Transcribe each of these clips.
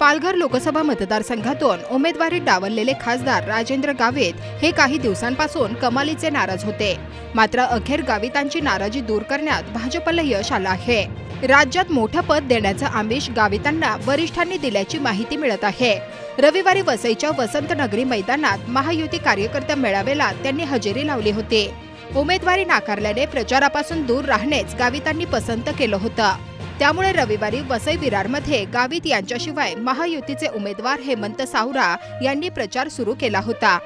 पालघर लोकसभा मतदारसंघातून उमेदवारी डावललेले खासदार राजेंद्र गावित हे काही दिवसांपासून कमालीचे नाराज होते. मात्र अखेर गावितांची नाराजी दूर करण्यात भाजपला यश आलं आहे. राज्यात मोठं पद देण्याचं आमिष गावितांना वरिष्ठांनी दिल्याची माहिती मिळत आहे. रविवारी वसईच्या वसंतनगरी मैदानात महायुती कार्यकर्त्या मेळाव्याला त्यांनी हजेरी लावली होती. उमेदवारी नाकारल्याने प्रचारापासून दूर राहणेच गावितांनी पसंत केलं होतं. त्यामुळे रविवारी वसई विरारमध्ये गावित यांच्याशिवाय महायुतीचे उमेदवार हेमंत सावरा यांनी प्रचार सुरू केला होता.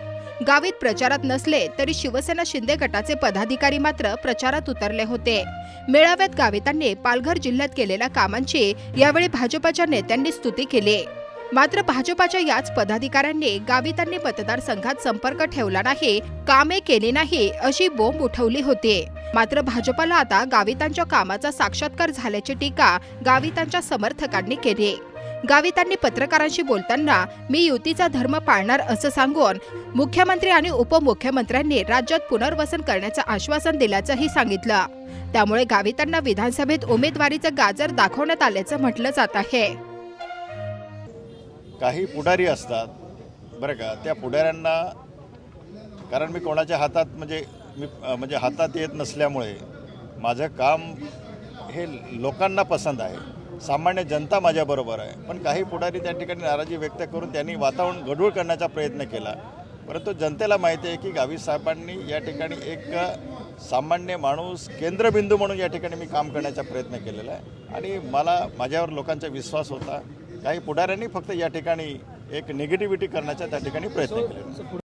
गावित प्रचारात नसले तरी शिवसेना शिंदे गटाचे पदाधिकारी मात्र प्रचारात उतरले होते. मेळाव्यात गावितांनी पालघर जिल्ह्यात केलेल्या कामांची यावेळी भाजपाच्या नेत्यांनी स्तुती केली. मात्र भाजपाच्या याच पदाधिकाऱ्यांनी गावितांनी मतदारसंघात संपर्क ठेवला नाही कामे केली नाही अशी बोंब उठवली होती. मात्र भाजपाला आता गावितांच्या कामाचा साक्षात्कार झाल्याची टीका गावितांच्या समर्थकांनी केली गावितांनी पत्रकारांशी बोलताना मी युतीचा धर्म पाळणार असं सांगून मुख्यमंत्री आणि उपमुख्यमंत्र्यांनी राज्यात पुनर्वसन करण्याचं आश्वासन दिल्याचंही सांगितलं. त्यामुळे गावितांना विधानसभेत उमेदवारीचं गाजर दाखवण्यात आल्याचं म्हटलं जात आहे. काही पुढारी असतात बरं का त्या पुढाऱ्यांना कारण मी कोणाच्या हातात म्हणजे मी म्हणजे हातात येत नसल्यामुळे माझं काम हे लोकांना पसंत आहे. सामान्य जनता माझ्याबरोबर आहे. पण काही पुढारी त्या ठिकाणी नाराजी व्यक्त करून त्यांनी वातावरण गढूळ करण्याचा प्रयत्न केला. परंतु जनतेला माहिती आहे की गावी साहेबांनी या ठिकाणी एक सामान्य माणूस केंद्रबिंदू म्हणून या ठिकाणी मी काम करण्याचा प्रयत्न केलेला आहे. आणि मला माझ्यावर लोकांचा विश्वास होता. काही पुढाऱ्यांनी फक्त या ठिकाणी एक निगेटिव्हिटी करण्याचा त्या ठिकाणी प्रयत्न केलेला